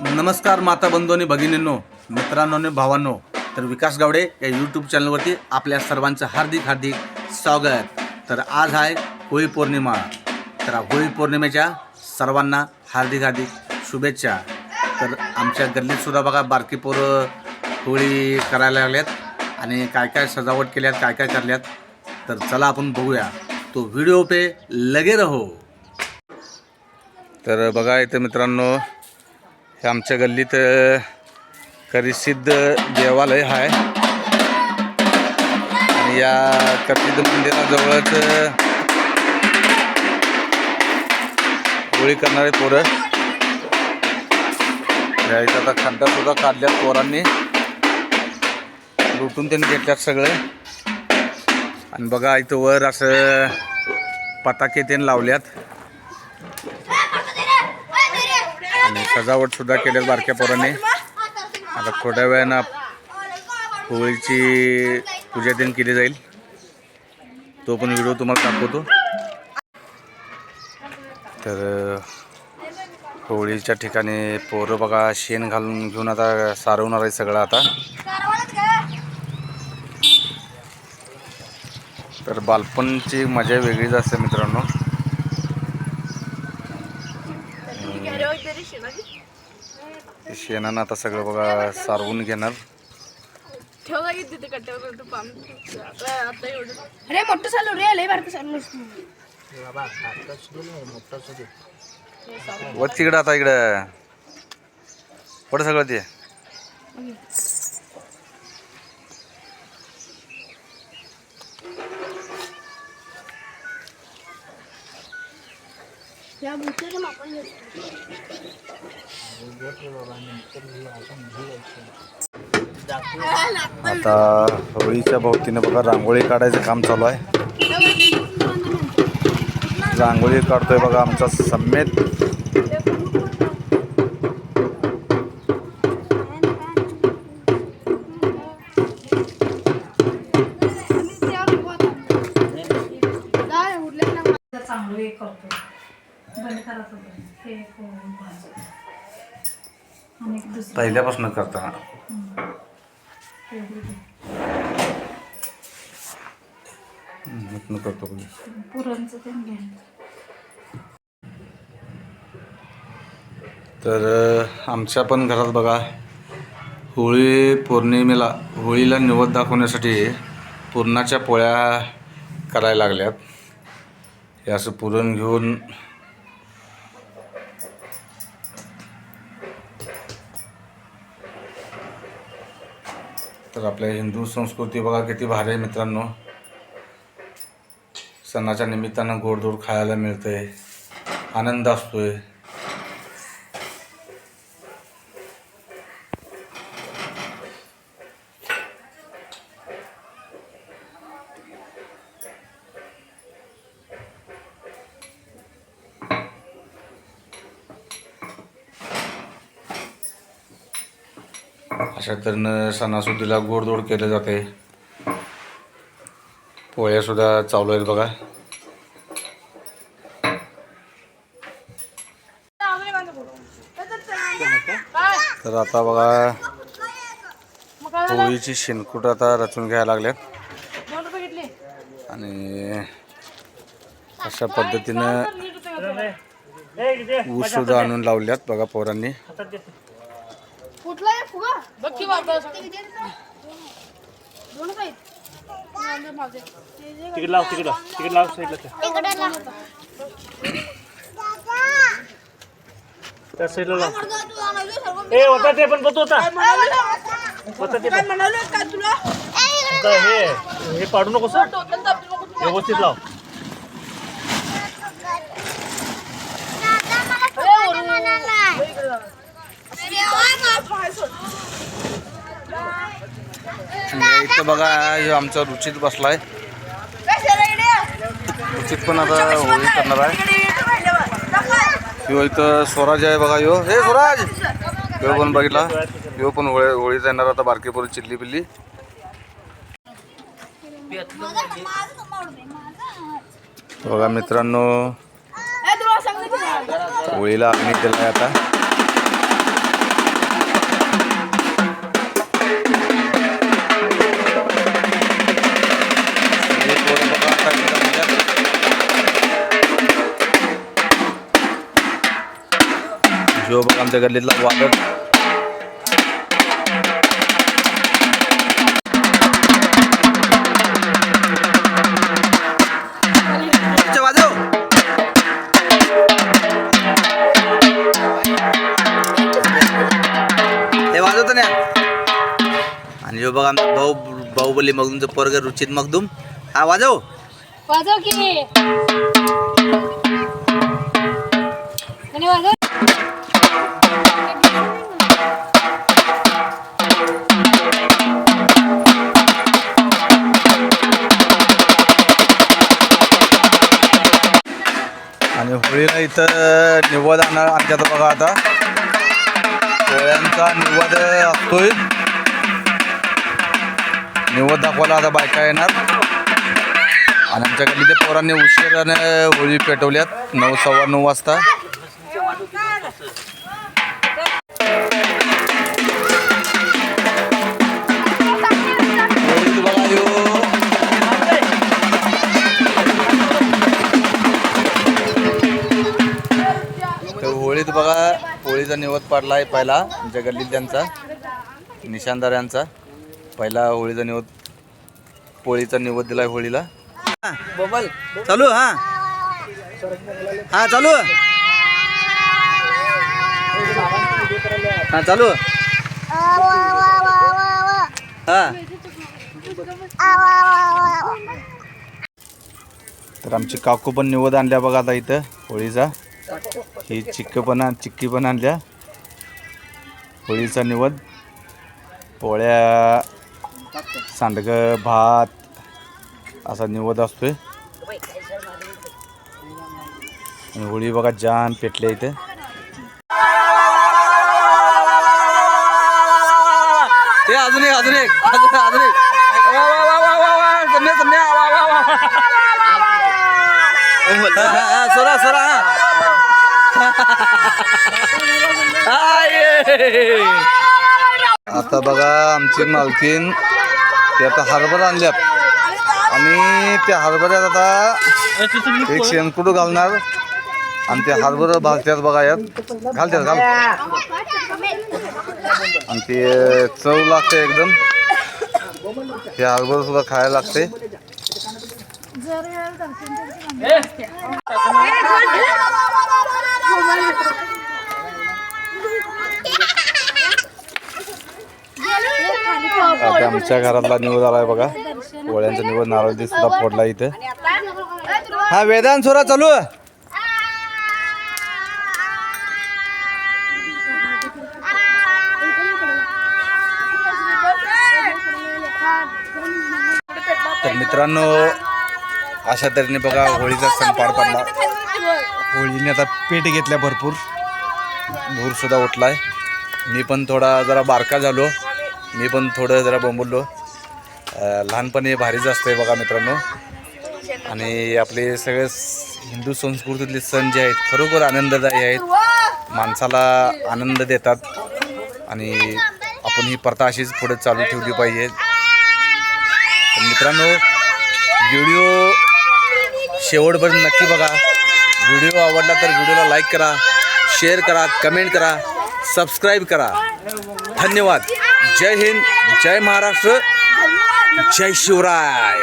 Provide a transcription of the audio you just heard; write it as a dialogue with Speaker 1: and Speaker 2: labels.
Speaker 1: नमस्कार माता बंधू आणि भगिनींनो मित्रांनो आणि भावांनो. तर विकास गावडे या यूट्यूब चॅनलवरती आपल्या सर्वांचं हार्दिक हार्दिक स्वागत. तर आज आहे होळी पौर्णिमा. तर होळी पौर्णिमेच्या सर्वांना हार्दिक हार्दिक शुभेच्छा. तर आमच्या गल्लीत सुद्धा बघा बारकी पोरं होळी करायला लागल्यात आणि काय काय सजावट केल्यात काय काय करल्यात. तर चला आपण बघूया. तो व्हिडिओ पे लगे रहो. तर बघा इथं मित्रांनो तर आमच्या गल्लीत करिसिद्ध देवालय आहे. आणि या कपिद मंदिराजवळच गोळी करणारे पोरं. या इथं आता खड्डा सुद्धा काढल्यात पोरांनी. लुटून त्यांनी घेतल्यात सगळे. आणि बघा इथं वर असं पताके त्यांनी लावल्यात. आणि सजावट सुद्धा केल्यात बारक्या पोरांनी आता थोड्या वेळानं होळीची पूजा दिन केली जाईल तो पण व्हिडिओ तुम्हाला दाखवतो तर होळीच्या ठिकाणी पोरं बघा शेण घालून घेऊन आता सारवणार आहे सगळं आता तर बालपणची मजा वेगळीच असते मित्रांनो ते शेणानं आता सगळं बघा सारवून घेणार.
Speaker 2: ठेवा की तिथे कट्ट्यावर तू पाम आता आता एवढं.
Speaker 3: अरे मोठं चालू रे लय बारकं चालू
Speaker 1: वर तिकडं आता इकडं. पड सगळं ते.
Speaker 3: या
Speaker 1: आता होळीच्या भोवतीनं बघा रांगोळी काढायचं काम चालू आहे. रांगोळी काढतोय बघा आमचा सम्मेत
Speaker 4: बंद करत आणि एक दुसरं
Speaker 1: पहिल्यापासून
Speaker 4: करता.
Speaker 1: इथनं करतो
Speaker 4: पुरणचं
Speaker 1: तर अ, आमच्या पण घरात बघा होळी पौर्णिमेला होळीला निवद दाखवण्यासाठी पुरणाच्या पोळ्या करायला लागल्यात. हे असं पुरण घेऊन तर आपल्या हिंदू संस्कृती बघा किती भारी आहे मित्रांनो. सणाच्या निमित्तानं गोडधोड खायला मिळतंय. आनंद असतोय. अशा तऱ्हेनं सणासुदीला गोडधोड केलं जाते. पोळ्यासुद्धा चालू आहेत बघा. तर आता बघा पोळीची शेणकूट आता रचून घ्यायला लागल्यात आणि अशा पद्धतीनं ऊस सुद्धा आणून लावल्यात बघा पोरांनी.
Speaker 3: कुठला आहे फुगा?
Speaker 2: बघ की बाबा
Speaker 3: दोनच आहेत.
Speaker 5: तिकीट लाव तिकीट लाव तिकीट लाव. साईडला त्या. साईडला लाव. ए होता ते पण बघतो होता. होता ते पण. आता हे हे पाडू नको सर. व्यवस्थित लाव.
Speaker 1: इथं बघा ह्यो आमचा रुचित आहे रुचित पण आता होळी करणार आहे. ह्यो इथं स्वराज आहे बघा यो. हे स्वराज! यो पण बघितला. यो पण होळी होळी जाणार आता बारकेपूर चिल्ली पिल्ली. बघा मित्रांनो होळीला अग्नी आहे आता. जो बघा आमच्या गल्लीतला वादळ अच्छा, वाजव वाजवत ना. आणि जो बघा आमचा भाऊ बाहुबली मगदूमचं पोरग रुचित मगदूम. हा वाजव.
Speaker 3: वाजव की. आणि
Speaker 1: इथं निवद आणणार आमच्यात बघा आता. पोळ्यांचा निवद असतोय. निवद दाखवायला आता बायका येणार. आणि आमच्याकडे ते पोरांनी उशिराने होळी पेटवल्यात. नऊ सव्वा नऊ वाजता. त्यांचा निवद पाडला आहे पहिला आमच्या गल्लीत त्यांचा निशानदार यांचा. पहिला होळीचा निवद पोळीचा निवद दिलाय होळीला. बोबल चालू हा. हा चालू. हा चालू. हा. तर आमची काकू पण निवद आणल्या बघा आता इथं होळीचा. ही चिक्क पण आण- चिक्की पण आणल्या. होळीचा निवद. पोळ्या सांडगं भात असा निवद असतोय. आणि होळी बघा जाम पेटल्या इथे. ते अजून एक अजून एक अजून एक वा, वा, वा, वा, वा, वा, सम्या, सम्या, वा, वा, वा. सोरा सोरा. आता बघा आमची मालकीन ते आता हरभर आणल्यात. आणि त्या हरभऱ्यात आता एक शेणकुटू घालणार? आणि ते हरभर भाजत्यात बघा यात. घालत्यात घाल. आणि ते चव लागते एकदम. हे हरभर सुद्धा खायला लागते. आता आमच्या घरातला निवड आलाय बघा. पोळ्यांचा निवड नारळ सुद्धा फोडला इथे. हा वेदांत सोरा चालू आहे. तर मित्रांनो अशा तऱ्हेने बघा होळीचा सण पार पडला. होळीने आता पेट घेतल्या भरपूर. भूरसुद्धा उठला आहे मी पण थोडा जरा बारका झालो. मी पण थोडं जरा बोंबुललो. लहानपणी भारीच असतंय बघा मित्रांनो. आणि आपले सगळे हिंदू संस्कृतीतले सण जे आहेत खरोखर आनंददायी आहेत. माणसाला आनंद देतात. आणि आपण ही प्रथा अशीच पुढे चालू ठेवली पाहिजे. मित्रांनो व्हिडिओ शेवटपर्यंत नक्की बघा. व्हिडिओ आवडला तर व्हिडिओला लाईक करा शेअर करा कमेंट करा सबस्क्राईब करा. धन्यवाद. जय हिंद जय महाराष्ट्र जय शिवराय.